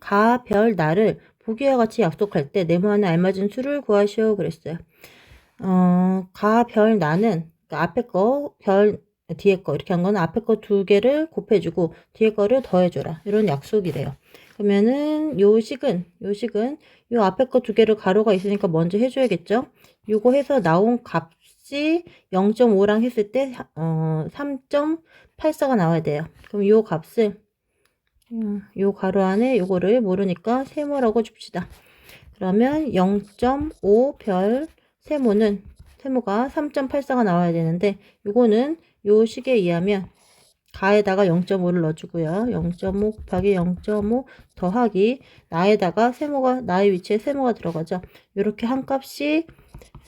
가, 별, 나를 보기와 같이 약속할 때 네모안에 알맞은 수를 구하시오 그랬어요. 어, 가, 별, 나는 그러니까 앞에 거, 별, 뒤에 거 이렇게 한 거는 앞에 거 두 개를 곱해주고 뒤에 거를 더해줘라 이런 약속이래요. 그러면은 요 식은 요 식은 요 앞에 거 두 개를 가로가 있으니까 먼저 해줘야겠죠. 요거 해서 나온 값이 0.5랑 했을 때 어, 3.84가 나와야 돼요. 그럼 요 값을 음, 요 가로 안에 요거를 모르니까 세모라고 줍시다. 그러면 0.5 별 세모는 세모가 3.84가 나와야 되는데 요거는 요 식에 의하면 가에다가 0.5를 넣어주고요. 0.5 곱하기 0.5 더하기 나에다가 세모가 나의 위치에 세모가 들어가죠. 이렇게 한 값이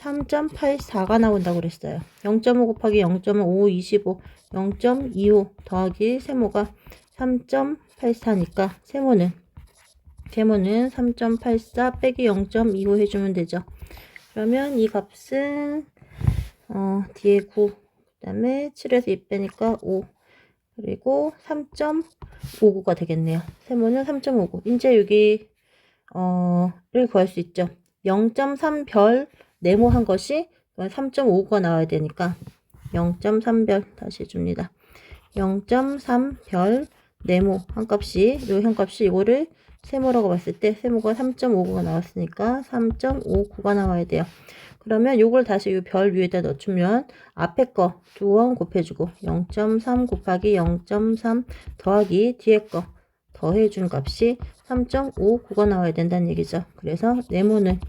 3.84가 나온다고 그랬어요. 0.5 곱하기 0.5 25 0.25 더하기 세모가 3.84니까 세모는 세모는 3.84 빼기 0.25 해주면 되죠. 그러면 이 값은 어, 뒤에 9, 그 다음에 7에서 2 빼니까 5, 그리고 3.59가 되겠네요. 세모는 3.59. 이제 여기 어, 를 구할 수 있죠. 0.3별 네모한 것이 3.59가 나와야 되니까 0.3별 다시 줍니다. 0.3별 네모 한 값이 요한 값이 이거를 세모라고 봤을 때 세모가 3.59가 나왔으니까 3.59가 나와야 돼요. 그러면 요걸 다시 이별 위에다 넣어주면 앞에 거 두 원 곱해주고 0.3 곱하기 0.3 더하기 뒤에 거 더해준 값이 3.59가 나와야 된다는 얘기죠. 그래서 네모는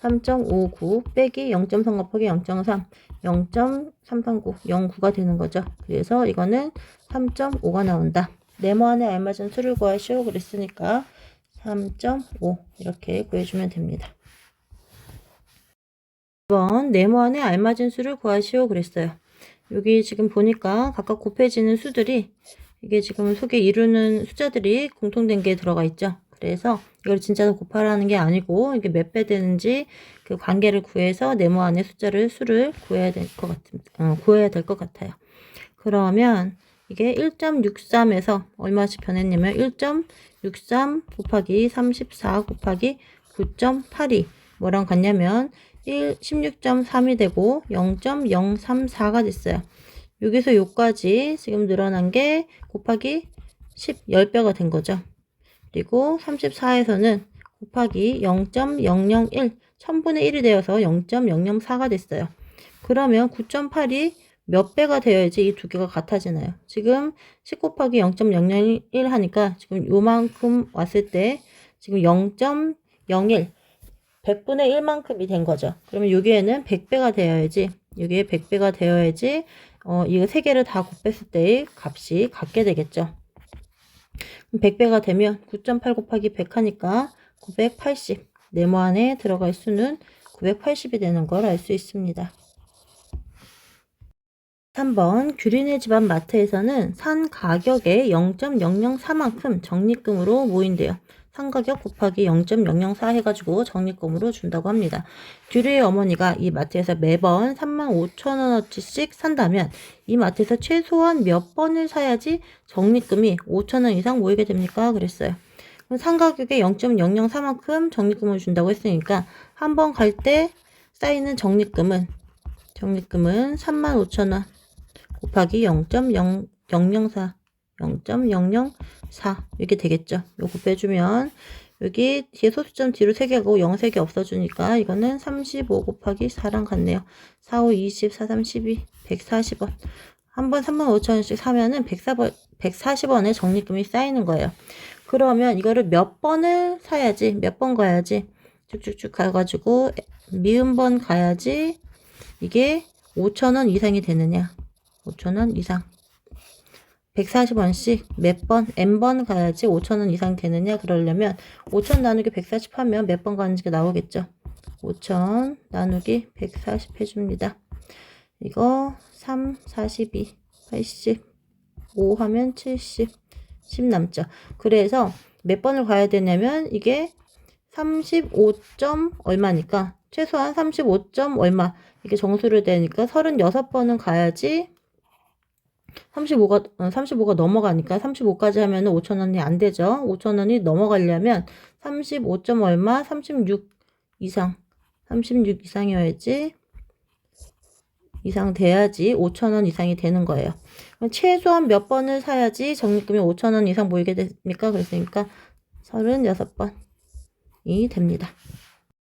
3.59 빼기 0.3 곱하기 0.3 0.339 09가 되는 거죠. 그래서 이거는 3.5가 나온다. 네모 안에 알맞은 수를 구하시오 그랬으니까 3.5 이렇게 구해주면 됩니다. 2번 네모 안에 알맞은 수를 구하시오 그랬어요. 여기 지금 보니까 각각 곱해지는 수들이 이게 지금 속에 이루는 숫자들이 공통된 게 들어가 있죠. 그래서 이걸 진짜 곱하라는 게 아니고 이게 몇 배 되는지 그 관계를 구해서 네모 안에 숫자를 수를 구해야 될 것 같, 어, 구해야 될 것 같아요. 그러면 이게 1.63에서 얼마씩 변했냐면 1.63 곱하기 34 곱하기 9.82 뭐랑 같냐면 1, 16.3이 되고 0.034가 됐어요. 여기서 요까지 지금 늘어난 게 곱하기 10, 10배가 된 거죠. 그리고 34에서는 곱하기 0.001, 1000분의 1이 되어서 0.004가 됐어요. 그러면 9.8이 몇 배가 되어야지 이 두 개가 같아지나요? 지금 10 곱하기 0.001 하니까 지금 요만큼 왔을 때 지금 0.01, 100분의 1만큼이 된 거죠. 그러면 여기에는 100배가 되어야지, 여기에 100배가 되어야지, 어, 이거 세 개를 다 곱했을 때의 값이 같게 되겠죠. 100배가 되면 9.8 곱하기 100 하니까 980. 네모 안에 들어갈 수는 980이 되는 걸 알 수 있습니다. 3번 규린의 집안 마트에서는 산 가격의 0.004만큼 적립금으로 모인대요. 산 가격 곱하기 0.004 해가지고 적립금으로 준다고 합니다. 규리의 어머니가 이 마트에서 매번 35,000원어치씩 산다면 이 마트에서 최소한 몇 번을 사야지 적립금이 5,000원 이상 모이게 됩니까? 그랬어요. 산 가격의 0.004만큼 적립금을 준다고 했으니까 한 번 갈 때 쌓이는 적립금은 적립금은 35,000원 곱하기 0.004 0.004 이렇게 되겠죠. 요거 빼주면 여기 뒤에 소수점 뒤로 3개하고 0, 3개 없어주니까 이거는 35 곱하기 4랑 같네요. 4, 5, 20, 4, 3, 12, 140원. 한 번 35,000원씩 사면은 140원, 140원의 적립금이 쌓이는 거예요. 그러면 이거를 몇 번을 사야지, 몇 번 가야지, 쭉쭉쭉 가가지고 미음 번 가야지 이게 5,000원 이상이 되느냐. 5,000원 이상. 140원씩 몇 번, n번 가야지 5천원 이상 되느냐 그러려면 5천 나누기 140 하면 몇 번 가는지가 나오겠죠. 5천 나누기 140 해줍니다. 이거 3, 42, 80, 5 하면 70, 10 남죠. 그래서 몇 번을 가야 되냐면 이게 35점 얼마니까 최소한 35점 얼마 이게 정수를 되니까 36번은 가야지 35가, 35가 넘어가니까 35까지 하면 은 5천원이 안 되죠. 5천원이 넘어가려면 35 점 얼마? 36 이상. 36 이상이어야지. 이상 돼야지 5천원 이상이 되는 거예요. 최소한 몇 번을 사야지 적립금이 5천원 이상 모이게 됩니까? 그랬으니까 36번이 됩니다.